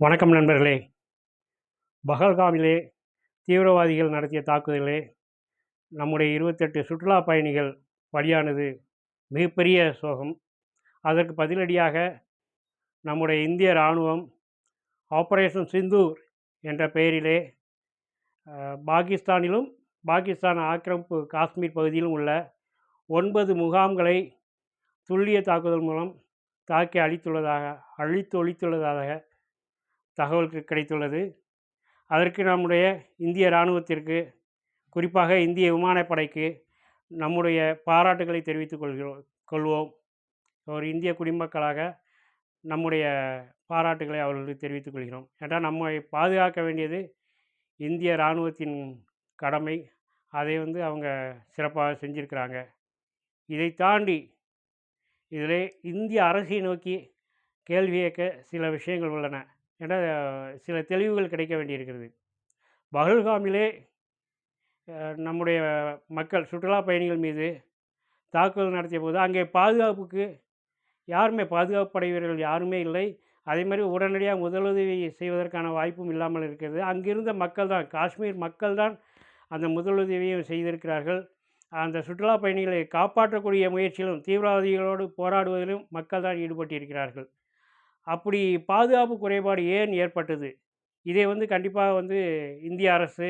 வணக்கம் நண்பர்களே. பகல்காமிலே தீவிரவாதிகள் நடத்திய தாக்குதலே நம்முடைய இருபத்தெட்டு சுற்றுலா பயணிகள் பலியானது மிகப்பெரிய சோகம். அதற்கு பதிலடியாக நம்முடைய இந்திய இராணுவம் ஆபரேஷன் சிந்தூர் என்ற பெயரிலே பாகிஸ்தானிலும் பாகிஸ்தான் ஆக்கிரமிப்பு காஷ்மீர் பகுதியிலும் உள்ள ஒன்பது முகாம்களை துல்லிய தாக்குதல் மூலம் தாக்கி அழித்துள்ளதாக அழித்து ஒழித்துள்ளதாக தகவல் கிடைத்துள்ளது. அதற்கு நம்முடைய இந்திய இராணுவத்திற்கு குறிப்பாக இந்திய விமானப்படைக்கு நம்முடைய பாராட்டுகளை தெரிவித்துக் கொள்கிறோம் கொள்வோம். ஒரு இந்திய குடிமக்களாக நம்முடைய பாராட்டுகளை அவர்களுக்கு தெரிவித்துக் கொள்கிறோம். ஏன்றால் நம்மை பாதுகாக்க வேண்டியது இந்திய இராணுவத்தின் கடமை. அதை வந்து அவங்க சிறப்பாக செஞ்சுருக்கிறாங்க. இதை தாண்டி இதில் இந்திய அரசை நோக்கி கேள்வி கேட்க சில விஷயங்கள் உள்ளன. ஏன்னா சில தெளிவுகள் கிடைக்க வேண்டியிருக்கிறது. பகல்காமிலே நம்முடைய மக்கள் சுற்றுலா பயணிகள் மீது தாக்குதல் நடத்திய போது அங்கே பாதுகாப்புக்கு யாருமே பாதுகாப்பு படை வீரர்கள் யாருமே இல்லை. அதே மாதிரி உடனடியாக முதலுதவி செய்வதற்கான வாய்ப்பும் இல்லாமல் இருக்கிறது. அங்கிருந்த மக்கள் தான் காஷ்மீர் மக்கள் தான் அந்த முதலுதவியும் செய்திருக்கிறார்கள். அந்த சுற்றுலா பயணிகளை காப்பாற்றக்கூடிய முயற்சியிலும் தீவிரவாதிகளோடு போராடுவதிலும் மக்கள் தான் ஈடுபட்டிருக்கிறார்கள். அப்படி பாதுகாப்பு குறைபாடு ஏன் ஏற்பட்டது? இதை வந்து கண்டிப்பாக வந்து இந்திய அரசு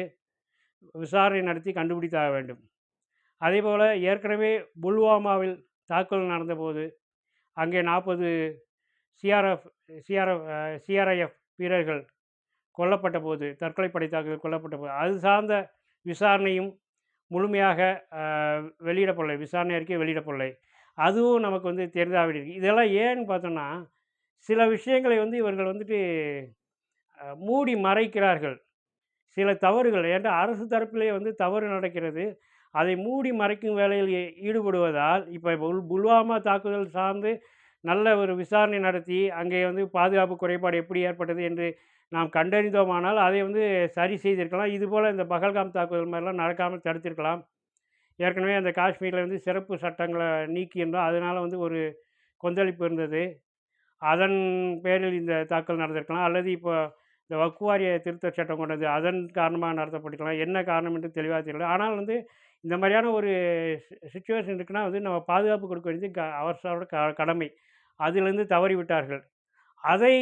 விசாரணை நடத்தி கண்டுபிடித்தாக வேண்டும். அதேபோல் ஏற்கனவே புல்வாமாவில் தாக்குதல் நடந்தபோது அங்கே நாற்பது சிஆர்எஃப் சிஆர்எஃப் சிஆர்ஐஎஃப் வீரர்கள் கொல்லப்பட்ட போது தற்கொலைப்படை தாக்குதல் கொல்லப்பட்ட போது அது சார்ந்த விசாரணையும் முழுமையாக வெளியிடப்படலை. விசாரணை அறிக்கை வெளியிடப்படலை. அதுவும் நமக்கு வந்து தெரிந்தாவிட இருக்குது இதெல்லாம் ஏன்னு பார்த்தோன்னா சில விஷயங்களை வந்து இவர்கள் வந்துட்டு மூடி மறைக்கிறார்கள். சில தவறுகள் ஏன்னா அரசு தரப்பிலே வந்து தவறு நடக்கிறது. அதை மூடி மறைக்கும் வேலையில் ஈடுபடுவதால் இப்போ புல் புல்வாமா தாக்குதல் சார்ந்து நல்ல ஒரு விசாரணை நடத்தி அங்கே வந்து பாதுகாப்பு குறைபாடு எப்படி ஏற்பட்டது என்று நாம் கண்டறிந்தோமானால் அதை வந்து சரி செய்திருக்கலாம். இதுபோல் இந்த பகல்காம் தாக்குதல் மாதிரிலாம் நடக்காமல் தடுத்திருக்கலாம். ஏற்கனவே அந்த காஷ்மீரில் வந்து சிறப்பு சட்டங்களை நீக்கியிருந்தோம். அதனால் வந்து ஒரு கொந்தளிப்பு இருந்தது. அதன் பேரில் இந்த தாக்கல் நடந்திருக்கலாம். அல்லது இப்போ இந்த வக்குவாரிய திருத்த சட்டம் கொண்டது அதன் காரணமாக நடத்தப்பட்டிருக்கலாம். என்ன காரணம் என்று தெளிவாக தெரியல. ஆனால் வந்து இந்த மாதிரியான ஒரு சுச்சுவேஷன் இருக்குன்னா வந்து நம்ம பாதுகாப்பு கொடுக்க வேண்டியது க அவசரோட க கடமை. அதிலிருந்து தவறிவிட்டார்கள். அதை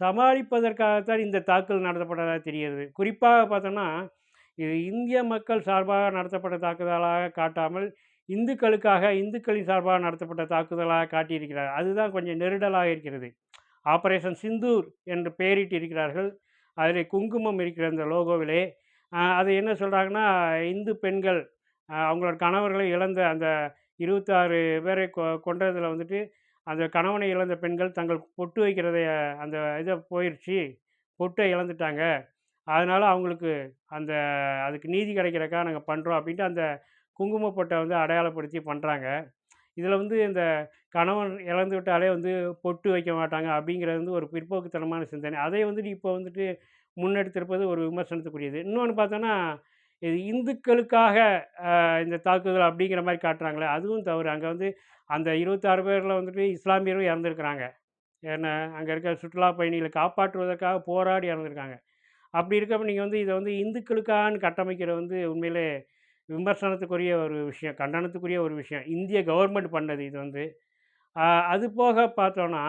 சமாளிப்பதற்காகத்தான் இந்த தாக்குதல் நடத்தப்பட்டதாக தெரிகிறது. குறிப்பாக பார்த்தோம்னா இது இந்திய மக்கள் சார்பாக நடத்தப்பட்ட தாக்குதலாக காட்டாமல் இந்துக்களுக்காக இந்துக்களின் சார்பாக நடத்தப்பட்ட தாக்குதலாக காட்டியிருக்கிறார். அதுதான் கொஞ்சம் நெருடலாக இருக்கிறது. ஆபரேஷன் சிந்தூர் என்று பெயரிட்டு இருக்கிறார்கள். அதில் குங்குமம் இருக்கிற அந்த லோகோவிலே. அது என்ன சொல்கிறாங்கன்னா இந்து பெண்கள் அவங்களோட கணவர்களை இழந்த அந்த இருபத்தாறு பேரை கொ கொண்டதில் வந்துட்டு அந்த கணவனை இழந்த பெண்கள் தங்கள் பொட்டு வைக்கிறத அந்த இதை போயிடுச்சு பொட்டை இழந்துட்டாங்க. அதனால் அவங்களுக்கு அந்த அதுக்கு நீதி கிடைக்கிறக்காக நாங்கள் பண்ணுறோம் அப்படின்ட்டு அந்த குங்குமப்பொட்டை வந்து அடையாளப்படுத்தி பண்ணுறாங்க இதில் வந்து இந்த கணவன் இழந்து விட்டாலே வந்து பொட்டு வைக்க மாட்டாங்க அப்படிங்கிறது வந்து ஒரு பிற்போக்குத்தனமான சிந்தனை. அதை வந்துட்டு இப்போ வந்துட்டு முன்னெடுத்திருப்பது ஒரு விமர்சனத்துக்குரியது. இன்னொன்று பார்த்தோன்னா இது இந்துக்களுக்காக இந்த தாக்குதல் அப்படிங்கிற மாதிரி காட்டுறாங்களே அதுவும் தவறு. அங்கே வந்து அந்த இருபத்தாறு பேரில் வந்துட்டு இஸ்லாமியரும் இறந்துருக்குறாங்க. ஏன்னா அங்கே இருக்க சுற்றுலா பயணிகளை காப்பாற்றுவதற்காக போராடி இறந்துருக்காங்க. அப்படி இருக்கப்ப நீங்கள் வந்து இதை வந்து இந்துக்களுக்கான்னு கட்டமைக்கிற வந்து உண்மையிலே விமர்சனத்துக்குரிய ஒரு விஷயம் கண்டனத்துக்குரிய ஒரு விஷயம் இந்திய கவர்மெண்ட் பண்ணது இது வந்து. அது போக பார்த்தோன்னா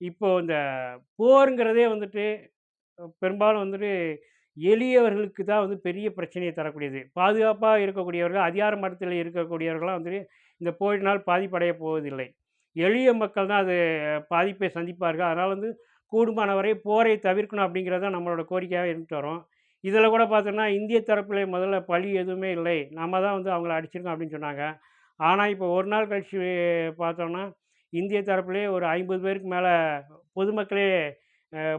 இப்போ இந்த போருங்கிறதே வந்துட்டு பெரும்பாலும் வந்துட்டு எளியவர்களுக்கு தான் வந்து பெரிய பிரச்சனையை தரக்கூடியது. பாதுகாப்பாக இருக்கக்கூடியவர்கள் அதிகார மட்டத்தில் இருக்கக்கூடியவர்களாம் வந்துட்டு இந்த போரினால் பாதிப்படைய போவதில்லை. எளிய மக்கள் தான் அது பாதிப்பை சந்திப்பார்கள். அதனால் வந்து கூடுமான வரை போரை தவிர்க்கணும் அப்படிங்கிறது தான் நம்மளோட கோரிக்கையாக இருந்துட்டு வரோம் இதில் கூட பார்த்தோன்னா இந்திய தரப்பில் முதல்ல பழி எதுவுமே இல்லை. நம்ம தான் வந்து அவங்கள அடிச்சிருக்கோம் அப்படின்னு சொன்னாங்க. ஆனால் இப்போ ஒரு நாள் கழிச்சு பார்த்தோன்னா இந்திய தரப்புலேயே ஒரு ஐம்பது பேருக்கு மேலே பொதுமக்களே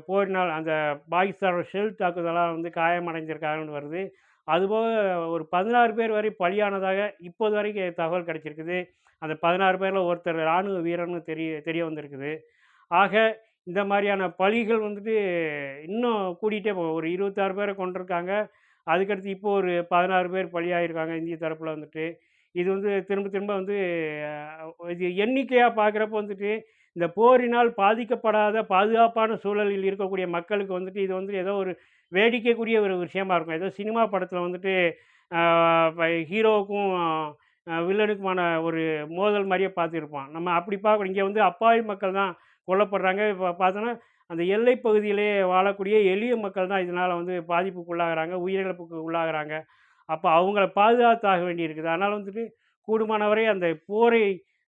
போரினால் அந்த பாகிஸ்தானோட ஷெல் தாக்குதலாக வந்து காயமடைஞ்சிருக்காங்கன்னு வருது. அதுபோக ஒரு பதினாறு பேர் வரை பலியானதாக இப்போது வரைக்கும் தகவல் கிடச்சிருக்குது. அந்த பதினாறு பேரில் ஒருத்தர் இராணுவ வீரர்னு தெரிய தெரிய வந்திருக்குது. ஆக இந்த மாதிரியான பழிகள் வந்துட்டு இன்னும் கூடிட்டே போகும். ஒரு இருபத்தாறு பேரை கொண்டிருக்காங்க அதுக்கடுத்து இப்போ ஒரு பதினாறு பேர் பலியாயிருக்காங்க இந்திய தரப்பில் வந்துட்டு. இது வந்து திரும்ப திரும்ப வந்து இது எண்ணிக்கையாக பார்க்குறப்ப வந்துட்டு இந்த போரினால் பாதிக்கப்படாத பாதுகாப்பான சூழலில் இருக்கக்கூடிய மக்களுக்கு வந்துட்டு இது வந்து ஏதோ ஒரு வேடிக்கைக்குரிய ஒரு விஷயமா இருக்கும். ஏதோ சினிமா படத்தில் வந்துட்டு ஹீரோவுக்கும் வில்லனுக்குமான ஒரு மோதல் மாதிரியே பார்த்துருப்போம். நம்ம அப்படி பார்க்கணும். இங்கே வந்து அப்பாவி மக்கள் தான் கொல்லப்படுறாங்க. இப்போ பார்த்தோன்னா அந்த எல்லை பகுதியிலே வாழக்கூடிய எளிய மக்கள் தான் இதனால் வந்து பாதிப்புக்கு உள்ளாகிறாங்க உயிரிழப்புக்கு உள்ளாகிறாங்க. அப்போ அவங்கள பாதுகாத்தாக வேண்டி இருக்குது அதனால் வந்துட்டு கூடுமானவரை அந்த போரை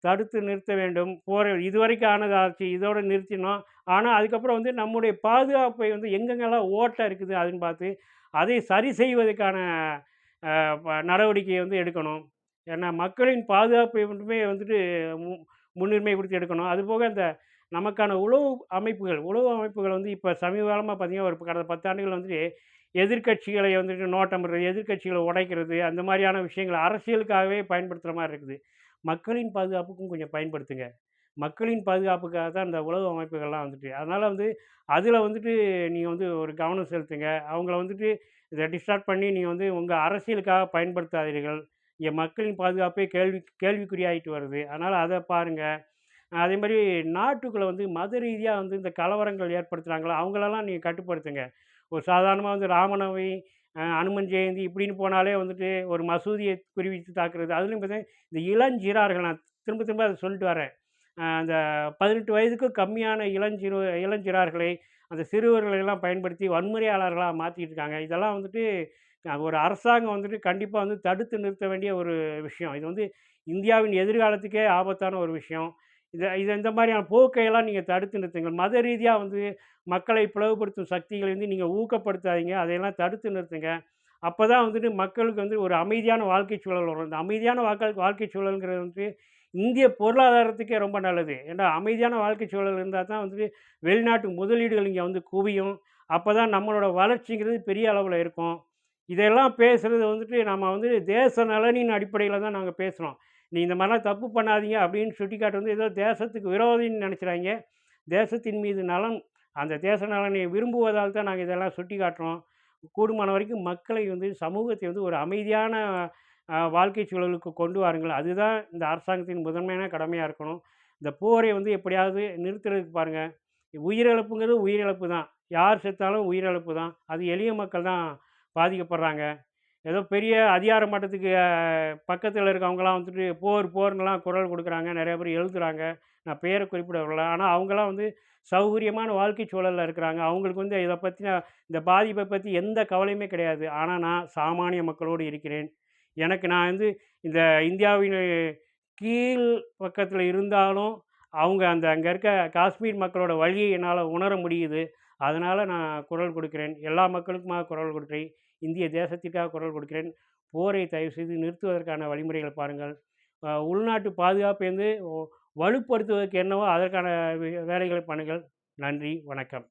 தடுத்து நிறுத்த வேண்டும். போரை இதுவரைக்கும் ஆனது ஆச்சு இதோடு நிறுத்தினோம் ஆனால் அதுக்கப்புறம் வந்து நம்முடைய பாதுகாப்பை வந்து எங்கெங்கெல்லாம் ஓட்டை இருக்குது அதுன்னு பார்த்து அதை சரி செய்வதற்கான நடவடிக்கையை வந்து எடுக்கணும். ஏன்னா மக்களின் பாதுகாப்பை மட்டுமே வந்துட்டு மு முன்னுரிமை கொடுத்து எடுக்கணும். அதுபோக அந்த நமக்கான உளவு அமைப்புகள் உளவு அமைப்புகள் வந்து இப்போ சமீப காலமாக பார்த்திங்கன்னா ஒரு கடந்த பத்தாண்டுகள் வந்துட்டு எதிர்கட்சிகளை வந்துட்டு நோட்டமிடுறது எதிர்கட்சிகளை உடைக்கிறது அந்த மாதிரியான விஷயங்கள் அரசியலுக்காகவே பயன்படுத்துகிற மாதிரி இருக்குது. மக்களின் பாதுகாப்புக்கும் கொஞ்சம் பயன்படுத்துங்க. மக்களின் பாதுகாப்புக்காக தான் இந்த உளவு அமைப்புகள்லாம் வந்துட்டு. அதனால் வந்து அதில் வந்துட்டு நீங்கள் வந்து ஒரு கவனம் செலுத்துங்க. அவங்கள வந்துட்டு இதை டிஸ்டார்ட் பண்ணி நீங்கள் வந்து உங்கள் அரசியலுக்காக பயன்படுத்தாதீர்கள். இங்கே மக்களின் பாதுகாப்பே கேள்வி கேள்விக்குறியாகிட்டு வருது. அதனால் அதை பாருங்கள் அதே மாதிரி நாட்டுக்குள்ளே வந்து மத ரீதியாக வந்து இந்த கலவரங்கள் ஏற்படுத்துகிறாங்களோ அவங்களெல்லாம் நீங்கள் கட்டுப்படுத்துங்க. ஒரு சாதாரணமாக வந்து ராமநவமி அனுமன் ஜெயந்தி இப்படின்னு போனாலே வந்துட்டு ஒரு மசூதியை குறிவித்து தாக்குறது. அதுலேயும் பார்த்தீங்கன்னா இந்த இளஞ்சிறார்கள் நான் திரும்ப திரும்ப அதை சொல்லிட்டு வரேன். அந்த பதினெட்டு வயதுக்கும் கம்மியான இளஞ்சிறு இளஞ்சிறார்களை அந்த சிறுவர்களை எல்லாம் பயன்படுத்தி வன்முறையாளர்களாக மாற்றிட்டு இருக்காங்க. இதெல்லாம் வந்துட்டு ஒரு அரசாங்கம் வந்துட்டு கண்டிப்பாக வந்து தடுத்து நிறுத்த வேண்டிய ஒரு விஷயம். இது வந்து இந்தியாவின் எதிர்காலத்துக்கே ஆபத்தான ஒரு விஷயம். இதை இது இந்த மாதிரியான போக்கையெல்லாம் நீங்கள் தடுத்து நிறுத்துங்கள். மத ரீதியாக வந்து மக்களை பிளவுபடுத்தும் சக்திகளை வந்து நீங்கள் ஊக்கப்படுத்தாதீங்க. அதையெல்லாம் தடுத்து நிறுத்துங்க. அப்போ தான் வந்துட்டு மக்களுக்கு வந்து ஒரு அமைதியான வாழ்க்கை சூழல் வரும். இந்த அமைதியான வாழ்க்கை வாழ்க்கை சூழலுங்கிறது வந்து இந்திய பொருளாதாரத்துக்கே ரொம்ப நல்லது. ஏன்னா அமைதியான வாழ்க்கை சூழல் இருந்தால் தான் வந்துட்டு வெளிநாட்டு முதலீடுகள் இங்கே வந்து குவியும். அப்போ தான் நம்மளோட வளர்ச்சிங்கிறது பெரிய அளவில் இருக்கும். இதெல்லாம் பேசுகிறது வந்துட்டு நம்ம வந்து தேச நலனின் அடிப்படையில் தான் நாங்கள் பேசுகிறோம் நீ இந்த மாதிரிலாம் தப்பு பண்ணாதீங்க அப்படின்னு சுட்டிக்காட்டு வந்து ஏதோ தேசத்துக்கு விரோதின்னு நினச்சிறாங்க. தேசத்தின் மீது நலன் அந்த தேச நலனை விரும்புவதால் தான் நாங்கள் இதெல்லாம் சுட்டி காட்டுறோம் கூடுமான வரைக்கும் மக்களை வந்து சமூகத்தை வந்து ஒரு அமைதியான வாழ்க்கை சூழலுக்கு கொண்டு வாருங்கள். அதுதான் இந்த அரசாங்கத்தின் முதன்மையான கடமையாக இருக்கணும். இந்த போரை வந்து எப்படியாவது நிறுத்துறதுக்கு பாருங்கள் உயிரிழப்புங்கிறது உயிரிழப்பு தான். யார் செத்தாலும் உயிரிழப்பு தான். அது எளிய மக்கள் தான் பாதிக்கப்படுறாங்க. ஏதோ பெரிய அதிகார மட்டத்துக்கு பக்கத்தில் இருக்கவங்களாம் வந்துட்டு போர் போர்னெலாம் குரல் கொடுக்குறாங்க. நிறைய பேர் எழுதுகிறாங்க நான் பேரை குறிப்பிட வரல ஆனால் அவங்களாம் வந்து சௌகரியமான வாழ்க்கை சூழலில் இருக்கிறாங்க. அவங்களுக்கு வந்து இதை பற்றின இந்த பாதிப்பை பற்றி எந்த கவலையுமே கிடையாது. ஆனால் நான் சாமானிய மக்களோடு இருக்கிறேன். எனக்கு நான் வந்து இந்த இந்தியாவின் கீழ் பக்கத்தில் இருந்தாலும் அவங்க அந்த அங்கே இருக்க காஷ்மீர் மக்களோட வழியை என்னால் உணர முடியுது. அதனால் நான் குரல் கொடுக்கிறேன். எல்லா மக்களுக்குமாக குரல் கொடுக்கிறேன். இந்திய தேசத்திற்காக குரல் கொடுக்கிறேன். போரை தயவு செய்து நிறுத்துவதற்கான வழிமுறைகளை பாருங்கள். உள்நாட்டு பாதுகாப்பை வந்து வலுப்படுத்துவதற்கு என்னவோ அதற்கான வேலைகளை பண்ணுங்கள். நன்றி. வணக்கம்.